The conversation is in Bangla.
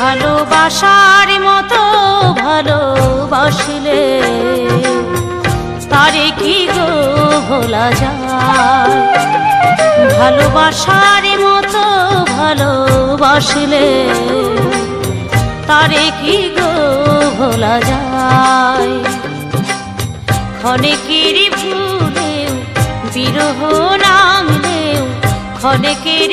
ভালোবাসার মতো ভালোবাসলে, তারে কি গো ভোলা যায়? ভালোবাসার মতো ভালোবাসলে, তারে কি গো ভোলা যায়? ক্ষণেকের ভুলেও বিরহ নামলেও ক্ষণেকের